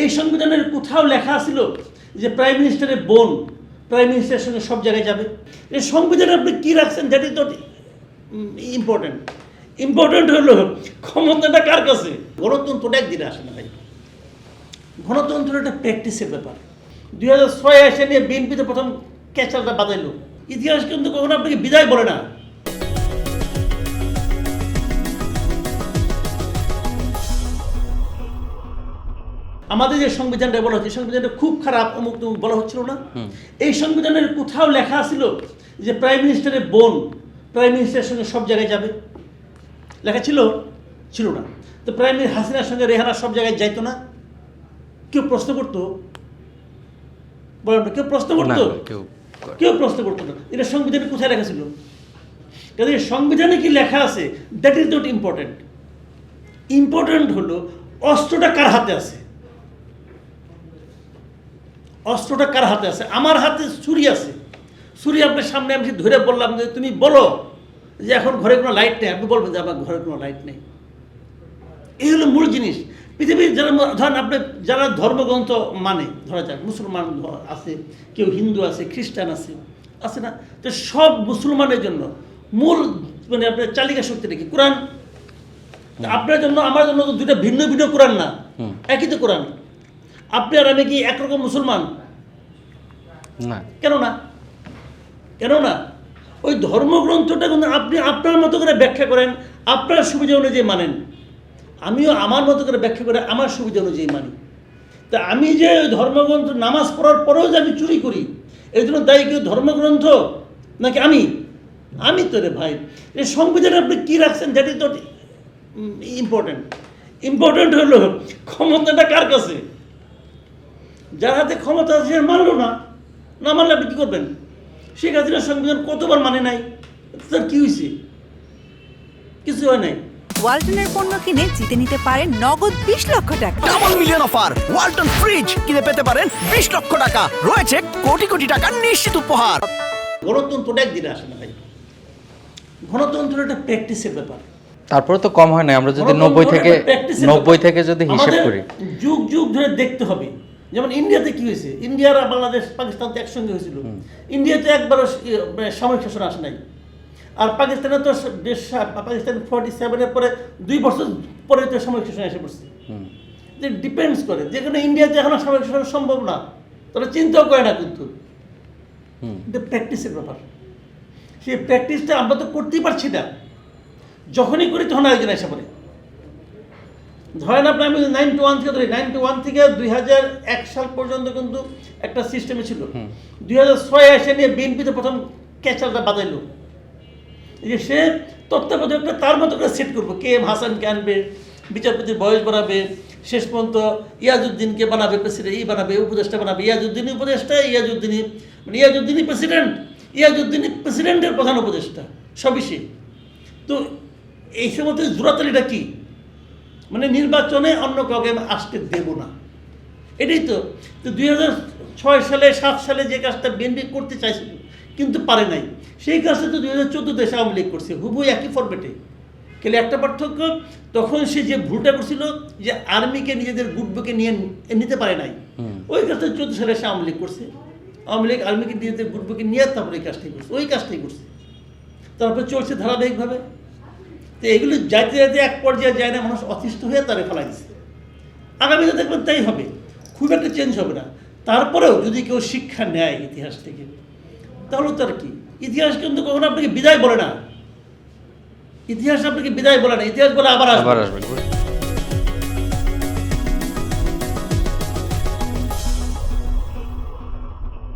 এই সংবিধানের কোথাও লেখা ছিল যে প্রাইম মিনিস্টারের বোন প্রাইম মিনিস্টারের সঙ্গে সব জায়গায় যাবে। এই সংবিধানে আপনি কী রাখছেন? That is not important important হলো ক্ষমতাটা কার কাছে? গণতন্ত্রটা একদিনে আসে না ভাই। গণতন্ত্র একটা প্র্যাকটিসের ব্যাপার। দুই হাজার ছয় এসে নিয়ে বিএনপিতে প্রথম ক্যাচারটা বাদাইলো ইতিহাস কিন্তু কখনো আপনাকে বিদায় বলে না। আমাদের যে সংবিধানটা বলা হচ্ছে সংবিধানটা খুব খারাপ অমুক তমুক বলা হচ্ছিল না। এই সংবিধানের কোথাও লেখা ছিল যে প্রাইম মিনিস্টারের বোন প্রাইম মিনিস্টারের সঙ্গে সব জায়গায় যাবে। লেখা ছিল ছিল না। তো প্রাইম মিনিস্টার হাসিনার সঙ্গে রেহানা সব জায়গায় যাইতো না। কেউ প্রশ্ন করতো? বলেন কেউ প্রশ্ন করতো? কেউ প্রশ্ন করতো না। এটা সংবিধানে কোথায় লেখা ছিল? কাজে সংবিধানে কি লেখা আছে that is not important important হলো অস্ত্রটা কার হাতে আছে? অস্ত্রটা কার হাতে আছে? আমার হাতে ছুরি আছে। ছুরি আপনার সামনে আমি ধরে বললাম যে তুমি বলো যে এখন ঘরে কোনো লাইট নেই। আপনি বলবেন যে আমার ঘরে কোনো লাইট নেই। এই হলো মূল জিনিস। পৃথিবীর যারা ধরেন আপনি যারা ধর্মগ্রন্থ মানে ধরা যাক মুসলমান আছে কেউ হিন্দু আছে খ্রিস্টান আছে আছে না? তো সব মুসলমানের জন্য মূল মানে আপনার চালিকা শক্তি নাকি কোরআন? আপনার জন্য আমার জন্য দুটা ভিন্ন ভিন্ন কোরআন না। একই তো কোরআন। আপনি আর আমি কি একরকম মুসলমান? না। কেন না? কেন না? ওই ধর্মগ্রন্থটা কিন্তু আপনি আপনার মতো করে ব্যাখ্যা করেন আপনার সুবিধা অনুযায়ী মানেন। আমিও আমার মতো করে ব্যাখ্যা করে আমার সুবিধা অনুযায়ী মানি। তা আমি যে ওই ধর্মগ্রন্থ নামাজ পড়ার পরেও যে আমি চুরি করি এর জন্য দায়ী কেউ ধর্মগ্রন্থ? নাকি আমি? আমি তো রে ভাই এই সংবিধানে আপনি কী রাখছেন? That is not important important হলো ক্ষমতাটা কার কাছে? যার হাতে ক্ষমতা আছে সে মানলো না। না মানলে আপনি কী করবেন? শেখ হাসিনার সংবিধান কতবার মানে নাই? তার কী হয়েছে কিছু হয় নাই। ওয়ালটনের পণ্য কিনে জিতে নিতে পারেন নগদ বিশ লক্ষ টাকা। Double million offer Walton fridge কিনে পেতে পারেন বিশ লক্ষ টাকা। রয়েছে কোটি কোটি টাকার নিশ্চিত উপহার। গণতন্ত্রটা একদিনে আসে না ভাই। গণতন্ত্র একটা প্র্যাকটিসের ব্যাপার। তারপরে তো কম হয় না আমরা যদি নব্বই থেকে নব্বই থেকে যদি হিসেব করি। যুগ যুগ ধরে দেখতে হবে। যেমন ইন্ডিয়াতে কি হয়েছে? ইন্ডিয়ার আর বাংলাদেশ পাকিস্তান তো একসঙ্গে হয়েছিল। ইন্ডিয়াতে একবারও সামরিক শাসন আসে নাই। আর পাকিস্তানে তো দেশ পাকিস্তান ফর্টি সেভেনের পরে দুই বছর পরে তো সামরিক শাসন এসে পড়ছে। যে ডিপেন্ডস করে। যেখানে ইন্ডিয়াতে এখনও সামরিক শাসন সম্ভব না তারা চিন্তাও করে না কিন্তু। এটা প্র্যাকটিসের ব্যাপার। সেই প্র্যাকটিসটা আমরা তো করতেই পারছি না। যখনই করি তখন আরেকজন এসে পড়ে। ধরেন আপনি আমি নাইনটি ওয়ান থেকে ধরি নাইনটি ওয়ান থেকে দুই হাজার এক সাল পর্যন্ত কিন্তু একটা সিস্টেমে ছিল। দুই হাজার ছয় এসে নিয়ে বিএনপিতে প্রথম ক্যাচারটা বাদাইলো যে সে তত্ত্বাবধায়কটা তার মতো করে সেট করব। কে এম হাসানকে আনবে বিচারপতির বয়স বাড়াবে শেষ পর্যন্ত ইয়াজউদ্দিনকে বানাবে প্রেসিডেন্ট ই বানাবে উপদেষ্টা বানাবে। ইয়াজউদ্দিনই উপদেষ্টা ইয়াজউদ্দিনই মানে ইয়াজউদ্দিনই প্রেসিডেন্ট ইয়াজউদ্দিনই প্রেসিডেন্টের প্রধান উপদেষ্টা। সবই সে। তো এই সময় জোরাতালিটা কি? মানে নির্বাচনে অন্য কাউকে আসতে দেব না। এটাই তো। তো দুই হাজার ছয় সালে সাত সালে যে কাজটা বিএনপি করতে চাইছিল কিন্তু পারে নাই। সেই কাজটা তো দুই হাজার চোদ্দ দেশে আওয়ামী লীগ করছে হুবু একই ফরম্যাটে খেলে একটা পার্থক্য তখন সে যে ভুলটা করছিল যে আর্মিকে নিজেদের গুটবুকে নিয়ে নিতে পারে নাই ওই কাজটা চোদ্দ সালে সে আওয়ামী লীগ করছে। আওয়ামী লীগ আর্মিকে নিজেদের গুটবুকে নিয়ে তারপরে এই কাজটাই করছে ওই কাজটাই করছে। তারপর চলছে ধারাবাহিকভাবে। তো এগুলো যাইতে যাইতে এক পর্যায়ে যায় না, মানুষ অতিষ্ঠ হয়ে তারে ফেলা দিচ্ছে আগামীতে দেখবেন তাই হবে, খুব একটা চেঞ্জ হবে না। তারপরেও যদি কেউ শিক্ষা নেয় ইতিহাস থেকে, তাহলে তার কি? ইতিহাস কিন্তু কখনো আপনাকে বিদায় বলে না। ইতিহাস আপনাকে বিদায় বলে না, ইতিহাস বলে আবার আসবে।